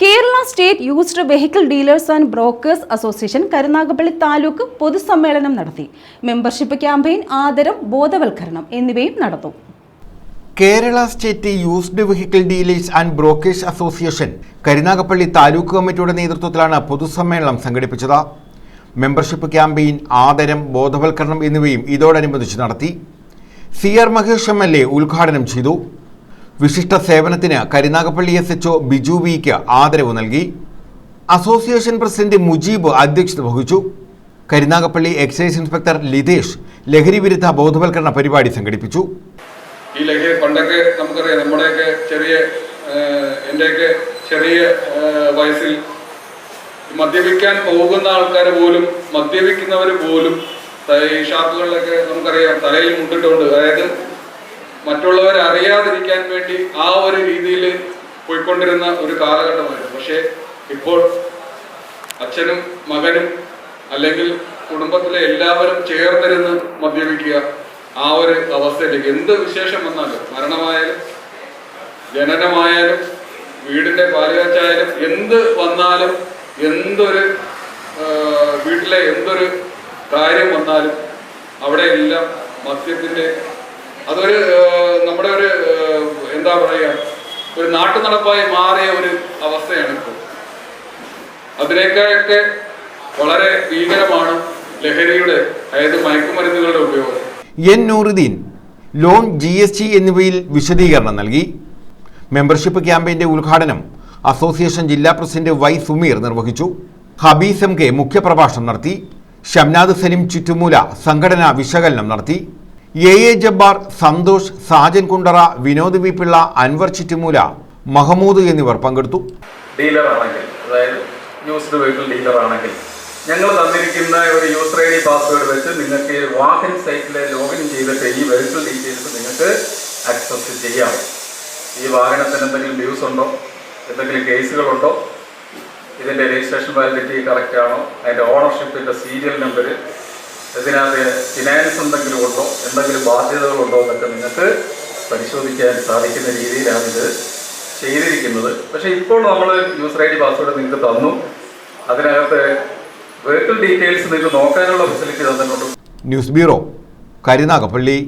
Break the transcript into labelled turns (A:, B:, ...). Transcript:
A: Kerala state used vehicle dealers and brokers association Karunagappally taluk പൊതുസമ്മേളനം നടത്തി. Membership campaign ആദരം ബോധവൽക്കരണം എന്നിവയും നടത്തും
B: Kerala state used vehicle dealers and brokers association Karunagappally taluk കമ്മിറ്റിയുടെ നേതൃത്വത്തിലാണ് പൊതുസമ്മേളനം സംഘടിപ്പിച്ചത്. മെമ്പർഷിപ്പ് ക്യാമ്പയിൻ ആദരം ബോധവൽക്കരണം എന്നിവയും ഇതോടനുബന്ധിച്ച് നടത്തി. C R Mahesh M L A ഉദ്ഘാടനം ചെയ്തു. വിശിഷ്ട സേവനത്തിന് കരുനാഗപ്പള്ളി എസ് എച്ച്ഒ ബിജു വിക്ക് ആദരവ് നൽകി. അസോസിയേഷൻ പ്രസിഡന്റ് മുജീബ് അധ്യക്ഷത വഹിച്ചു. കരുനാഗപ്പള്ളി എക്സൈസ് ഇൻസ്പെക്ടർ ലിതേഷ് ലഹരി വിരുദ്ധ ബോധവൽക്കരണ പരിപാടി സംഘടിപ്പിച്ചു.
C: ഈ ലഹരി പണ്ടൊക്കെ നമുക്കറിയാം നമ്മുടെയൊക്കെ ചെറിയ എന്റെയൊക്കെ ചെറിയ വയസ്സിൽ മദ്യപിക്കാൻ പോകുന്ന ആൾക്കാർ പോലും മദ്യപിക്കുന്നവർ പോലും ഈ ഷാപ്പുകളിലൊക്കെ നമുക്കറിയാം തലയിൽ മുട്ടിട്ടുണ്ട്. അതായത് മറ്റുള്ളവർ അറിയാതിരിക്കാൻ വേണ്ടി ആ ഒരു രീതിയിൽ പോയിക്കൊണ്ടിരുന്ന ഒരു കാലഘട്ടമായിരുന്നു. പക്ഷേ ഇപ്പോൾ അച്ഛനും മകനും അല്ലെങ്കിൽ കുടുംബത്തിലെ എല്ലാവരും ചേർന്നിരുന്ന് മദ്യപിക്കുക ആ ഒരു അവസ്ഥയിലേക്ക് എന്ത് വിശേഷം വന്നാലും മരണമായാലും ജനനമായാലും വീടിന്റെ പാലുകാച്ചായാലും എന്ത് വന്നാലും എന്തൊരു വീട്ടിലെ എന്തൊരു കാര്യം വന്നാലും അവിടെ എല്ലാം മദ്യത്തിന്റെ അതൊരു എന്താ പറയുക ഒരു നാട്ടു നടപ്പായി മാറിയ ഒരു അവസ്ഥയാണ് ഇപ്പോൾ. അതിനേക്കാളൊക്കെ വളരെ ഭീകരമാണ് ലഹരിയുടെ അതായത് മയക്കുമരുന്നുകളുടെ ഉപയോഗം.
B: N Nooruddeen loan G S T എന്നിവയിൽ വിശദീകരണം നൽകി. മെമ്പർഷിപ്പ് ക്യാമ്പയിന്റെ ഉദ്ഘാടനം അസോസിയേഷൻ ജില്ലാ പ്രസിഡന്റ് വൈ സുമീർ നിർവഹിച്ചു. ഹബീസ് എം കെ മുഖ്യപ്രഭാഷണം നടത്തി. ഷംനാദ് സലിം ചുറ്റുമൂല സംഘടനാ വിശകലനം നടത്തി. A A Jabbar Santhosh Sajan Kundara Vinod V Pillai Anwar Chittumoola Mahmood എന്നിവർ പങ്കെടുത്തു.
D: ഡീലർ ആണെങ്കിൽ അതായത് യൂസ്ഡ് വെഹിക്കിൾ ഡീലർ ആണെങ്കിൽ ഞങ്ങൾ തന്നിരിക്കുന്ന ഒരു യൂസർ ഐ ഡി പാസ്വേഡ് വെച്ച് നിങ്ങൾക്ക് വാഹൻ സൈറ്റിലെ ലോഗിൻ ചെയ്തിട്ട് ഈ വെഹിക്കിൾ ഡീറ്റെയിൽസ് നിങ്ങൾക്ക് ആക്സസ് ചെയ്യാം. ഈ വാഹനത്തിന് എന്തെങ്കിലും ഡ്യൂസ് ഉണ്ടോ? എന്തെങ്കിലും കേസുകളുണ്ടോ? ഇതിന്റെ രജിസ്ട്രേഷൻ വാലിഡിറ്റി കറക്റ്റ് ആണോ? അതിന്റെ ഓണർഷിപ്പിന്റെ സീരിയൽ നമ്പർ ഇതിനകത്ത് ഫിനാൻസ് എന്തെങ്കിലും ഉണ്ടോ? എന്തെങ്കിലും ബാധ്യതകളുണ്ടോ എന്നൊക്കെ നിങ്ങൾക്ക് പരിശോധിക്കാൻ സാധിക്കുന്ന രീതിയിലാണ് ഇത് ചെയ്തിരിക്കുന്നത്. പക്ഷേ ഇപ്പോൾ നമ്മൾ യൂസർ ഐ ഡി പാസ്വേഡ് നിങ്ങൾക്ക് തന്നു. അതിനകത്ത് വെഹിക്കിൾ ഡീറ്റെയിൽസ് നിങ്ങൾക്ക് നോക്കാനുള്ള ഫെസിലിറ്റി തന്നിട്ടുണ്ട്.
B: News bureau Karunagappally.